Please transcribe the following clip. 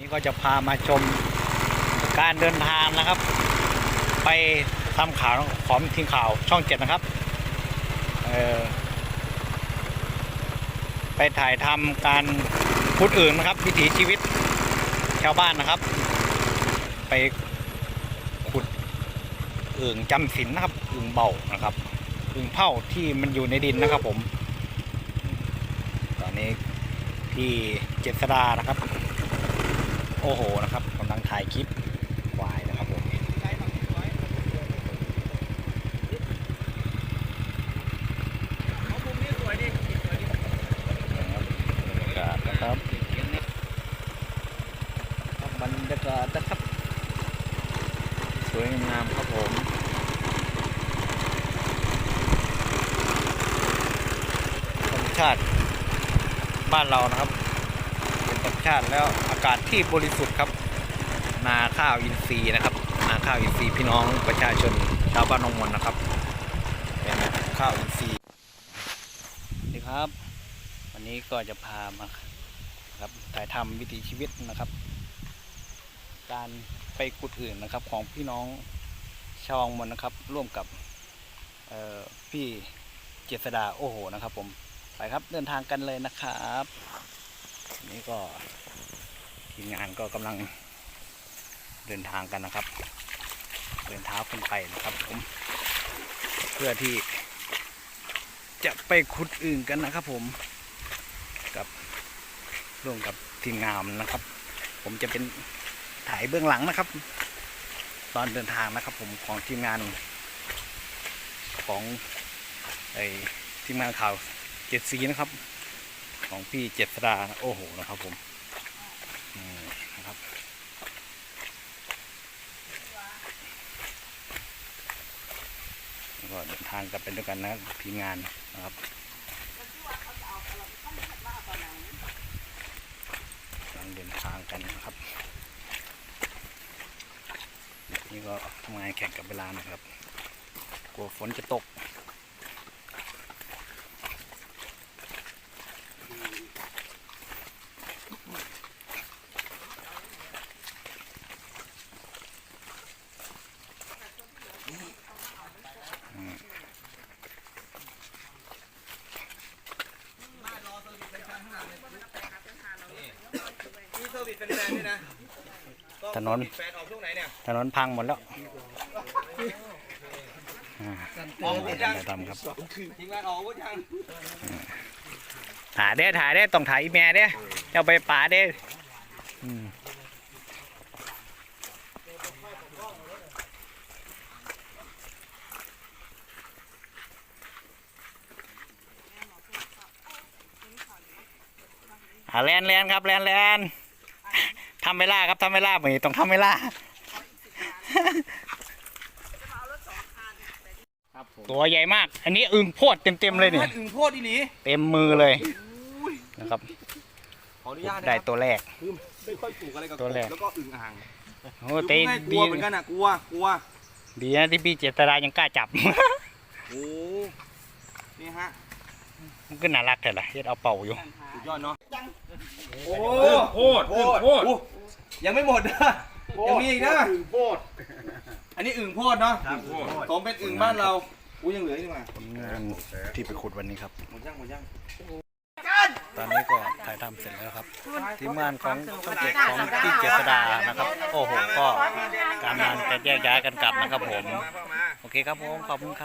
นี่ก็จะพามาชมการเดินทางนะครับ ไปทำข่าวของทีมข่าวช่องเจ็ดนะครับไปถ่ายทำการพูดอื่นนะครับ วิถีชีวิตชาวบ้านนะครับ ไปขุดอึ่งจำศีลนะครับอึ่งเบานะครับอึ่งเผาที่มันอยู่ในดินนะครับผม ตอนนี้พี่เจษดานะครับ โอ้โหนะครับกำลังถ่ายคลิปควายนะครับผมนะครับบรรยากาศนะครับครับบรรยากาศนะครับ สวยงามครับผมธรรมชาติบ้านเรานะครับ เป็นธรรมชาติแล้วอากาศที่บริสุทธิ์ครับ นาข้าวอินทรีย์นะครับ นาข้าวอินทรีย์พี่น้องประชาชนชาวบ้านนองมนนะครับเป็นข้าวอินทรีย์นี่ครับ วันนี้ก็จะพามาครับถ่ายทำวิถีชีวิตนะครับ การไปกุดอื่นนะครับของพี่น้องชาวองมนนะครับ ร่วมกับพี่เจษดาโอ้โหนะครับ ผมไปครับเดินทางกันเลยนะครับ นี้ก็ทีมงานก็กำลังเดินทางกันนะครับ เดินเท้าขึ้นไปนะครับผม เพื่อที่จะไปขุดอื่นกันนะครับผม กับร่วมกับทีมงานนะครับ ผมจะเป็นถ่ายเบื้องหลังนะครับ ตอนเดินทางนะครับผมของทีมงานของไอทีมงานข่าวเจ็ดสีนะครับ ของพี่เจษดาโอ้โหนะครับผมนี่นะครับก็เดินทางกันเป็นด้วยกันนะทีมงานนะครับกำลังเดินทางกันนะครับ นี่ก็ทำงานแข่งกับเวลานะครับ กลัวฝนจะตก มีเซอร์วิสเป็นแฟนด้วยนะถนน แฟนออกช่วงไหนเนี่ยถนนพังหมดแล้วอ่าออกหมดยังเดี๋ยวทำครับ ทีมงานออกหมดยังถ่ายได้ถ่ายได้ต้องถ่ายอีแม่เด้เจ้าไปป่าเด้อื อ่าแลนแลนครับแลนแลนทำเวลาครับทำเวลาเหมือนต้องทำเวลาตัวใหญ่มาก อันนี้อึ่งโพดเต็มๆเลยเนี่ยอึ่งโพดอีหลีเต็มมือเลยนะครับขออนุญาตนะได้ครับตัวแรกคือไม่ค่อยปลูกอะไรกับตัวแรกแล้วก็อึ่งอ่างโอ้คือเต้ง่ายๆกลัดีวเหมือนกันอะกลัวกลัวดีนะที่พี่เจตรายังกล้าจับโอ้นี่ฮะ มันก็น่ารักแต่ละเฮ็ดเอาเป่าอยู่สุดยอดเนาะโอ้โพดอึ่งโพดโอ้ยังไม่หมดนะยังมีอีกนะอันนี้อึ่งโพดเนาะผมเป็นอึ่งบ้านเราอู้ยังเหลืออีกนี่หว่าผลงานที่ไปขุดวันนี้ครับหมดยังหมดยังตอนนี้ก็ถ่ายทำเสร็จแล้วครับ ทีมงานของช่องเจ็ดของพี่เจษดานะครับ โอ้โหก็การงานจะแยกย้ายกันกลับนะครับผม โอเคครับผมขอบคุณครับ